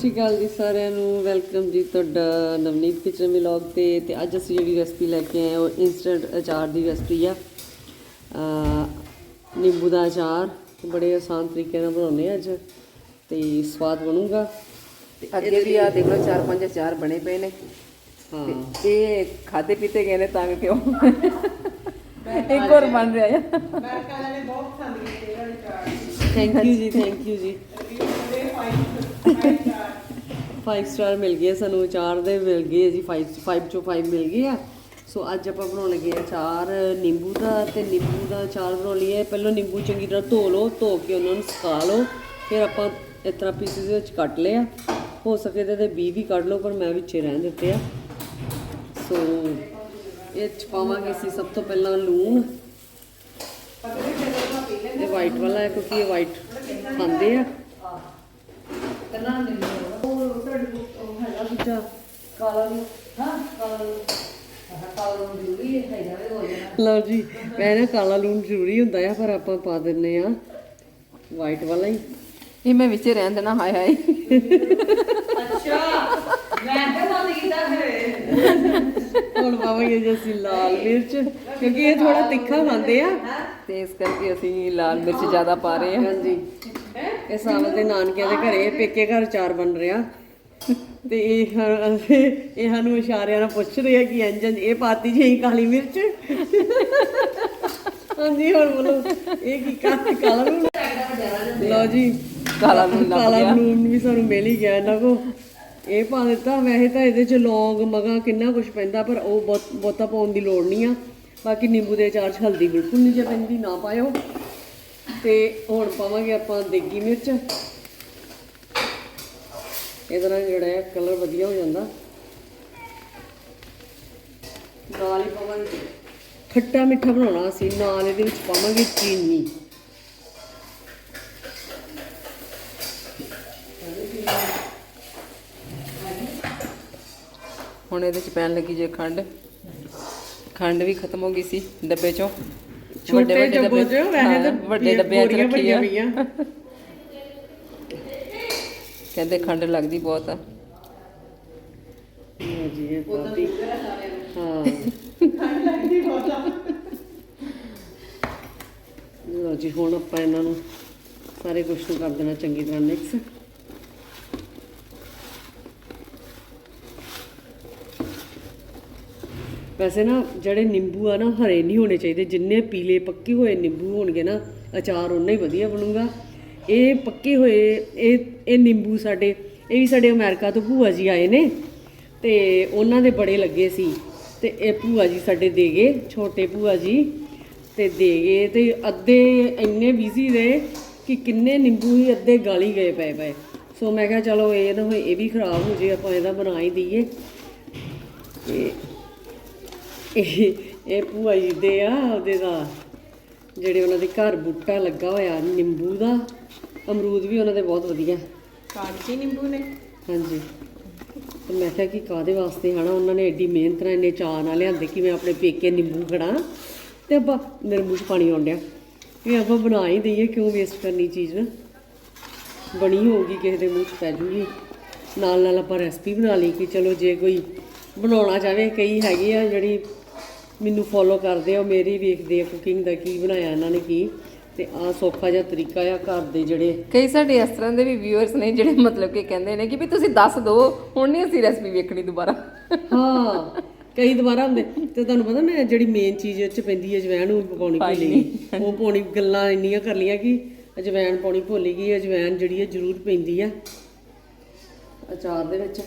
ਸਤਿ ਸ਼੍ਰੀ ਅਕਾਲ ਜੀ ਸਾਰਿਆਂ ਨੂੰ। ਵੈਲਕਮ ਜੀ ਤੁਹਾਡਾ ਨਵਨੀਤ ਕਿਚਨ ਵਲੌਗ ਤੇ। ਤੇ ਅੱਜ ਅਸੀਂ ਜਿਹੜੀ ਰੈਸਪੀ ਲੈ ਕੇ ਆਏ ਹਾਂ ਉਹ ਇਨਸਟੈਂਟ ਅਚਾਰ ਦੀ ਰੈਸਪੀ ਆ। ਨਿੰਬੂ ਦਾ ਅਚਾਰ। ਬੜੇ ਆਸਾਨ ਤਰੀਕੇ ਨਾਲ ਬਣਾਉਂਦੇ ਆ ਅੱਜ। ਤੇ ਸਵਾਦ ਬਣੂਗਾ। ਤੇ ਅੱਗੇ ਵੀ ਆ ਦੇਖ ਲਓ ਚਾਰ ਪੰਜ ਅਚਾਰ ਬਣੇ ਪਏ ਨੇ। ਹਾਂ। ਇਹ ਖਾਦੇ ਪੀਤੇ ਗਏ ਨੇ ਤਾਂ ਕਿਉਂ ਇੱਕ ਹੋਰ ਬਣ ਰਿਹਾ ਹੈ। Thank you ji thank you ji. 5 star ਮਿਲ ਗਏ ਸਾਨੂੰ ਚਾਰ ਦੇ ਮਿਲ ਗਏ ਜੀ 5 5 ਚੋਂ 5 ਮਿਲ ਗਏ ਆ। ਸੋ ਅੱਜ ਆਪਾਂ ਬਣਾਉਣ ਲੱਗੇ ਆ ਅਚਾਰ ਨਿੰਬੂ ਦਾ ਤੇ ਨਿੰਬੂ ਦਾ ਚਾਰ ਬਣਾਉਣ ਲਈ ਇਹ ਪਹਿਲਾਂ ਨਿੰਬੂ ਚੰਗੀ ਤਰ੍ਹਾਂ ਧੋ ਲਓ, ਧੋ ਕੇ ਉਹਨਾਂ ਨੂੰ ਸੁਕਾ ਲਓ। ਫਿਰ ਆਪਾਂ ਇਸ ਤਰ੍ਹਾਂ ਪੀਸਿਸ ਵਿੱਚ ਕੱਟ ਲਿਆ ਹੋ ਸਕੇ ਤੇ ਇਹਦੇ ਬੀ ਵੀ ਕੱਢ ਲਓ, ਪਰ ਮੈਂ ਵਿੱਚੇ ਰਹਿਣ ਦਿੱਤੇ ਆ। ਸੋ ਇਹ ਚ ਪਾਵਾਂਗੇ ਅਸੀਂ ਸਭ ਤੋਂ ਪਹਿਲਾਂ ਲੂਣ। ਇਹ ਵਾਈਟ ਵਾਲਾ ਹੈ, ਕਿਉਂਕਿ ਇਹ ਵਾਈਟ ਖਾਂਦੇ ਆ। ਉਹ ਤੁਹਾਡੇ ਉਹ ਹੈਗਾ ਦੂਜਾ ਕਾਲਾ ਨੂੰ। ਹਾਂ ਕਾਲਾ ਨੂੰ ਲਓ ਜੀ ਮੈਂ ਨਾ ਕਾਲਾ ਲੂਣ ਜ਼ਰੂਰੀ ਹੁੰਦਾ ਆ ਪਰ ਆਪਾਂ ਪਾ ਦਿੰਨੇ ਆ। ਵਾਈਟ ਵਾਲਾ ਹੀ। ਇਹ ਮੈਂ ਵਿੱਚ ਰਹਿਣ ਦੇਣਾ ਹਾਏ ਹਾਏ। ਹੁਣ ਪਾਵਾਂਗੇ ਜੀ ਅਸੀਂ ਲਾਲ ਮਿਰਚ ਕਿਉਂਕਿ ਇਹ ਥੋੜਾ ਤਿੱਖਾ ਖਾਂਦੇ ਆ। ਤੇ ਇਸ ਕਰਕੇ ਅਸੀਂ ਲਾਲ ਮਿਰਚ ਜ਼ਿਆਦਾ ਪਾ ਰਹੇ ਹਾਂ ਹਾਂਜੀ। ਇਹ ਸਾਵਲ ਦੇ ਨਾਨਕਿਆਂ ਦੇ ਘਰੇ ਪੇਕੇ ਘਰ ਚਾਰ ਬਣ ਰਿਹਾ। ਤੇ ਇਹ ਹ- ਇਹ ਸਾਨੂੰ ਇਸ਼ਾਰਿਆਂ ਨਾਲ ਪੁੱਛ ਰਹੇ ਆ ਕਿ ਇੰਜਨ ਇਹ ਪਾਤੀ ਜੀ ਕਾਲੀ ਮਿਰਚ? ਹਾਂਜੀ ਹੁਣ ਬੋਲੋ। ਇਹ ਕੀ ਕਾ- ਕਾਲਾ ਲੂਣ? ਲਓ ਜੀ। ਕਾਲਾ ਲੂਣ ਲੱਭ ਕਾਲਾ ਗਿਆ। ਲੂਣ ਵੀ ਸਾਨੂੰ ਮਿਲ ਹੀ ਗਿਆ ਇਹਨਾਂ ਕੋ ਇਹ ਪਾ ਦਿੱਤਾ। ਵੈਸੇ ਤਾਂ ਇਹਦੇ ਚ ਲੌਂਗ ਮਗਾ ਕਿੰਨਾ ਕੁਝ ਪੈਂਦਾ ਪਰ ਉਹ ਬਹੁਤ ਬਹੁਤਾ ਪਾਉਣ ਦੀ ਲੋੜ ਨਹੀਂ ਆ। ਬਾਕੀ ਨਿੰਬੂ ਦੇ ਅਚਾਰ 'ਚ ਹਲਦੀ ਬਿਲਕੁਲ ਨਹੀਂ ਜੇ ਪੈਂਦੀ ਨਾ ਪਾਇਓ। ਤੇ ਹੁਣ ਪਾਵਾਂਗੇ ਆਪਾਂ ਦੇਗੀ ਮਿਰਚ। ਇਹਦੇ ਨਾਲ ਜਿਹੜਾ ਹੈ ਕਲਰ ਵਧੀਆ ਹੋ ਜਾਂਦਾ। ਨਾਲ ਹੀ ਪਾਵਾਂਗੇ। ਖੱਟਾ ਮਿੱਠਾ ਬਣਾਉਣਾ ਅਸੀਂ ਨਾਲ ਇਹਦੇ ਵਿੱਚ ਪਾਵਾਂਗੇ ਚੀਨੀ। ਹੁਣ ਇਹਦੇ ਚ ਪੈਣ ਲੱਗੀ ਜੇ ਖੰਡ। ਖੰਡ ਵੀ ਖਤਮ ਹੋ ਗਈ ਸੀ ਡੱਬੇ ਚੋਂ। ਛੋਟੇ ਡੱਬੇ ਹਾਂ, ਤਾਂ ਵੱਡੇ ਡੱਬਿਆਂ ਚ ਰੱਖੀ ਆ। ਕਹਿੰਦੇ ਖੰਡ ਲੱਗਦੀ ਬਹੁਤ ਆ। ਜੀ ਇਹ ਪਾਤੀ ਹਾਂ। ਲਓ ਜੀ, ਹੁਣ ਆਪਾਂ ਇਹਨਾਂ ਨੂੰ ਸਾਰੇ ਕੁਝ ਨੂੰ ਕਰ ਦੇਣਾ ਚੰਗੀ ਤਰ੍ਹਾਂ ਮਿਕਸ ਵੈਸੇ ਨਾ ਜਿਹੜੇ ਨਿੰਬੂ ਆ ਨਾ, ਹਰੇ ਨਹੀਂ ਹੋਣੇ ਚਾਹੀਦੇ। ਜਿੰਨੇ ਪੀਲੇ ਪੱਕੇ ਹੋਏ ਨਿੰਬੂ ਹੋਣਗੇ ਨਾ, ਅਚਾਰ ਉਨਾ ਹੀ ਵਧੀਆ ਬਣੂਗਾ। ਇਹ ਪੱਕੇ ਹੋਏ, ਇਹ ਇਹ ਨਿੰਬੂ ਸਾਡੇ, ਇਹ ਵੀ ਸਾਡੇ ਅਮਰੀਕਾ ਤੋਂ ਭੂਆ ਜੀ ਆਏ ਨੇ ਤੇ ਉਹਨਾਂ ਦੇ ਬੜੇ ਲੱਗੇ ਸੀ ਤੇ ਇਹ ਭੂਆ ਜੀ ਸਾਡੇ ਦੇ ਗਏ, ਛੋਟੇ ਭੂਆ ਜੀ ਤੇ ਦੇ ਗਏ ਤੇ ਅੱਧੇ ਇੰਨੇ ਬਿਜ਼ੀ ਰਹੇ ਕਿ ਕਿੰਨੇ ਨਿੰਬੂ ਹੀ ਅੱਧੇ ਗਾਲੀ ਗਏ ਪਏ ਪਏ। ਸੋ ਮੈਂ ਕਿਹਾ ਚਲੋ ਇਹ ਨਾ ਹੋਏ, ਇਹ ਵੀ ਖਰਾਬ ਹੋ ਜੇ, ਆਪਾਂ ਇਹਦਾ ਬਣਾ ਹੀ ਦਈਏ। ਤੇ ਇਹ ਇਹ ਭੂਆ ਜੀ ਦੇ ਆ, ਉਹਦੇ ਦਾ, ਜਿਹੜੇ ਉਹਨਾਂ ਦੇ ਘਰ ਬੂਟਾ ਲੱਗਾ ਹੋਇਆ ਨਿੰਬੂ ਦਾ। ਅਮਰੂਦ ਵੀ ਉਹਨਾਂ ਦੇ ਬਹੁਤ ਵਧੀਆ। ਕਾਂਚੀ ਨਿੰਬੂ ਨੇ? ਹਾਂਜੀ। ਤੇ ਮੈਂ ਕਿਹਾ ਕਿ ਕਾਦੇ ਵਾਸਤੇ ਹਨਾ ਉਹਨਾਂ ਨੇ ਐਡੀ ਮਿਹਨਤ ਨਾਲ ਇੰਨੇ ਚਾਅ ਨਾਲ ਲਿਆਂਦੇ ਕਿ ਮੈਂ ਆਪਣੇ ਪੇਕੇ ਨਿੰਬੂ ਖੜਾ। ਤੇ ਆਪਾਂ ਮੇਰੇ ਮੂੰਹ 'ਚ ਪਾਣੀ ਆਉਣ ਡਿਆ। ਵੀ ਆਪਾਂ ਬਣਾ ਹੀ ਦਈਏ ਕਿਉਂ ਵੇਸਟ ਕਰਨੀ ਚੀਜ਼? ਨਾ ਬਣੀ ਹੋਊਗੀ ਕਿਸੇ ਦੇ ਮੂੰਹ 'ਚ ਪੈ ਜੂਗੀ। ਨਾਲ ਨਾਲ ਆਪਾਂ ਰੈਸਪੀ ਬਣਾ ਲਈ ਕਿ ਚਲੋ ਜੇ ਕੋਈ ਬਣਾਉਣਾ ਚਾਹਵੇ ਕਈ ਹੈਗੇ ਆ ਜਿਹੜੀ ਮੈਨੂੰ ਫੋਲੋ ਕਰਦੇ ਆ ਮੇਰੀ ਵੇਖਦੇ ਆ ਕੁਕਿੰਗ ਦਾ ਕੀ ਬਣਾਇਆ ਇਹਨਾਂ ਨੇ ਕੀ। ਤੇ ਆ ਸੌਖਾ ਜਿਹਾ ਤਰੀਕਾ ਆ ਘਰ ਦੇ ਜਿਹੜੇ ਕਈ ਸਾਡੇ ਇਸ ਤਰ੍ਹਾਂ ਦੇ ਵੀ ਵਿਊਅਰਸ ਨੇ ਜਿਹੜੇ ਮਤਲਬ ਕਿ ਕਹਿੰਦੇ ਨੇ ਕਿ ਵੀ ਤੁਸੀਂ ਦੱਸ ਦਿਓ ਹੁਣ ਨਹੀਂ ਅਸੀਂ ਰੈਸਪੀ ਵੇਖਣੀ ਦੁਬਾਰਾ। ਹਾਂ ਕਈ ਦੁਬਾਰਾ ਹੁੰਦੇ। ਤੇ ਤੁਹਾਨੂੰ ਪਤਾ ਮੈਂ ਜਿਹੜੀ ਮੇਨ ਚੀਜ਼ ਇਹ ਚ ਪੈਂਦੀ ਹੈ ਅਜਵਾਇਣ ਉਹ ਪਾਉਣੀ ਭੁੱਲ ਗਈ। ਉਹ ਪਾਉਣੀ ਗੱਲਾਂ ਇੰਨੀਆਂ ਕਰ ਲੀਆਂ ਕਿ ਅਜਵਾਇਣ ਪਾਉਣੀ ਭੁੱਲ ਹੀ ਗਈ ਅਜਵਾਇਣ ਜਿਹੜੀ ਹੈ ਜ਼ਰੂਰ ਪੈਂਦੀ ਆ। ਅਚਾਰ ਦੇ ਵਿੱਚ।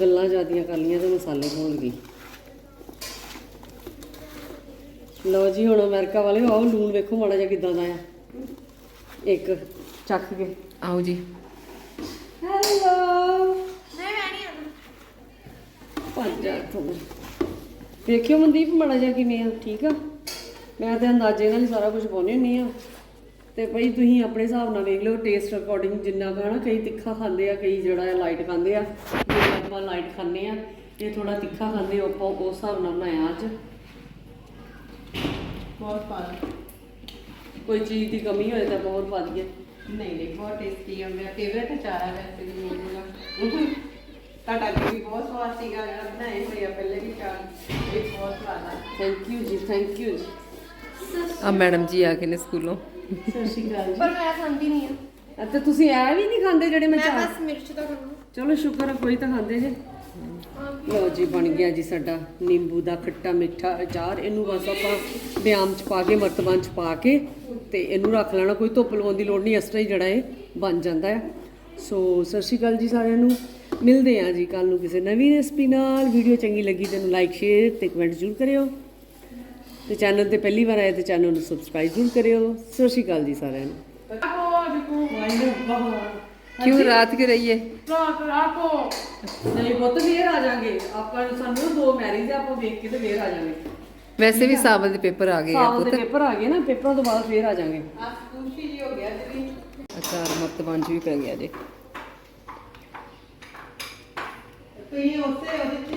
ਗੱਲਾਂ ਜ਼ਿਆਦੀਆਂ ਕਰ ਲੀਆਂ ਤੇ ਮਸਾਲੇ ਭੁੱਲ ਗਈ ਲਓ ਜੀ ਹੁਣ ਅਮਰੀਕਾ ਵਾਲੇ ਆਓ ਲੂਣ ਵੇਖੋ ਮਾੜਾ ਜਿਹਾ ਕਿਦਾਂ ਦਾ ਆ। ਇੱਕ ਚੱਖ ਕੇ। ਆਓ ਜੀ। ਹੈਲੋ ਪੰਜਾ ਤੋਂ ਵੇਖਿਓ ਮਨਦੀਪ ਮਾੜਾ ਜਿਹਾ ਕਿਵੇਂ ਆ ਠੀਕ ਆ? ਮੈਂ ਤੇ ਅੰਦਾਜ਼ੇ ਨਾਲ ਹੀ ਸਾਰਾ ਕੁਝ ਪਾਉਂਦੀ ਹੁੰਦੀ ਆ। ਤੇ ਭਈ ਤੁਸੀਂ ਆਪਣੇ ਹਿਸਾਬ ਨਾਲ ਵੇਖ ਲਓ ਟੇਸਟ ਅਕੋਰਡਿੰਗ ਜਿੰਨਾ ਹਨਾ ਕਈ ਤਿੱਖਾ ਖਾਂਦੇ ਆ ਕਈ ਜਿਹੜਾ ਲਾਈਟ ਖਾਂਦੇ ਆ। ਜਿਵੇਂ ਆਪਾਂ ਲਾਈਟ ਖਾਂਦੇ ਆ ਇਹ ਥੋੜਾ ਤਿੱਖਾ ਖਾਂਦੇ ਆ ਆਪਾਂ ਉਸ ਹਿਸਾਬ ਨਾਲ ਬਣਾਇਆ ਅੱਜ। ਬਹੁਤ ਪਾ ਕੋਈ ਚੀਜ਼ ਦੀ ਕਮੀ ਹੋਏ ਤਾਂ ਹੋਰ ਪਾ ਦਈਏ। ਨਹੀਂ ਨਹੀਂ ਬਹੁਤ ਟੇਸਟੀ ਆ। ਮੇਰਾ ਫੇਵਰਟ ਅਚਾਰ ਆ ਵੈਸੇ ਵੀ ਨਿੰਬੂ ਦਾ ਤੁਹਾਡਾ ਵੀ ਬਹੁਤ ਸਵਾਦ ਸੀਗਾ। ਜਿਹੜਾ ਬਣਾਏ ਹੋਏ ਆ ਪਹਿਲੇ ਵੀ ਚਾਰ ਇਹ ਬਹੁਤ ਸਵਾਦ ਆ। Thank you ji thank you ਆ ਮੈਡਮ ਜੀ ਆ ਕੇ ਨੇ ਸਕੂਲੋਂ। ਸਤਿ ਸ਼੍ਰੀ ਅਕਾਲ ਜੀ। ਪਰ ਮੈਂ ਖਾਂਦੀ ਨਹੀਂ ਆ। ਅਤੇ ਤੁਸੀਂ ਐ ਵੀ ਨਹੀਂ ਖਾਂਦੇ ਜਿਹੜੇ ਮੈਂ ਮੈਂ ਚਾਹ ਬਸ ਮਿਰਚ ਤਾਂ ਖਾਂਦੀ। ਚਲੋ ਸ਼ੁਕਰ ਆ ਕੋਈ ਤਾਂ ਖਾਂਦੇ ਜੇ। ਲਓ ਜੀ ਬਣ ਗਿਆ ਜੀ ਸਾਡਾ ਨਿੰਬੂ ਦਾ ਖੱਟਾ ਮਿੱਠਾ ਅਚਾਰ। ਇਹਨੂੰ ਬਸ ਆਪਾਂ ਬਿਆਮ ਚ ਪਾ ਕੇ, ਮਰਤਬਾਨ ਚ ਪਾ ਕੇ ਤੇ ਇਹਨੂੰ ਰੱਖ ਲੈਣਾ, ਕੋਈ ਧੁੱਪ ਲਵਾਉਣ ਦੀ ਲੋੜ ਨਹੀਂ, ਇਸ ਤਰ੍ਹਾਂ ਹੀ ਜਿਹੜਾ ਇਹ ਬਣ ਜਾਂਦਾ ਹੈ। ਸੋ, ਸਤਿ ਸ਼੍ਰੀ ਅਕਾਲ ਜੀ ਸਾਰਿਆਂ ਨੂੰ। ਮਿਲਦੇ ਹਾਂ ਜੀ ਕੱਲ ਨੂੰ ਕਿਸੇ ਨਵੀਂ ਰੈਸਪੀ ਨਾਲ। ਵੀਡੀਓ ਚੰਗੀ ਲੱਗੀ ਤੇ ਨੂੰ ਲਾਈਕ ਸ਼ੇਅਰ ਤੇ ਕਮੈਂਟ ਜ਼ਰੂਰ ਕਰਿਓ। ਤੇ ਚੈਨਲ ਤੇ ਪਹਿਲੀ ਵਾਰ ਆਏ ਤੇ ਚੈਨਲ ਨੂੰ ਸਬਸਕ੍ਰਾਈਬ ਜ਼ਰੂਰ ਕਰਿਓ। ਸਤਿ ਸ਼੍ਰੀ ਅਕਾਲ ਜੀ ਸਾਰਿਆਂ ਨੂੰ। ਕਿਉਂ ਰਾਤ ਕਿ ਰਹੀਏ? ਨਹੀਂ ਪੁੱਤ ਫੇਰ ਆ ਜਾਾਂਗੇ। ਆਪਾਂ ਨੂੰ ਸਾਨੂੰ ਦੋ ਮੈਰਿਜ ਆ ਆਪਾਂ ਵੇਖ ਕੇ ਤੇ ਫੇਰ ਆ ਜਾਾਂਗੇ। ਵੈਸੇ ਵੀ ਸਾਵਲ ਦੇ ਪੇਪਰ ਆ ਗਏ ਆ ਸਾਲ ਦੇ ਪੇਪਰ ਆ ਗਏ ਨਾ ਪੇਪਰਾਂ ਤੋਂ ਬਾਅਦ ਫੇਰ ਆ ਜਾਾਂਗੇ। ਆ ਖੁਸ਼ੀ ਜੀ ਹੋ ਗਿਆ ਜੀ। ਅਚਾਰ ਮਰਤਬਾਨ ਚ ਵੀ ਪੈ ਗਿਆ ਜੇ। ਤੁਸੀਂ ਉਸੇ ਉਹਦੇ ਚ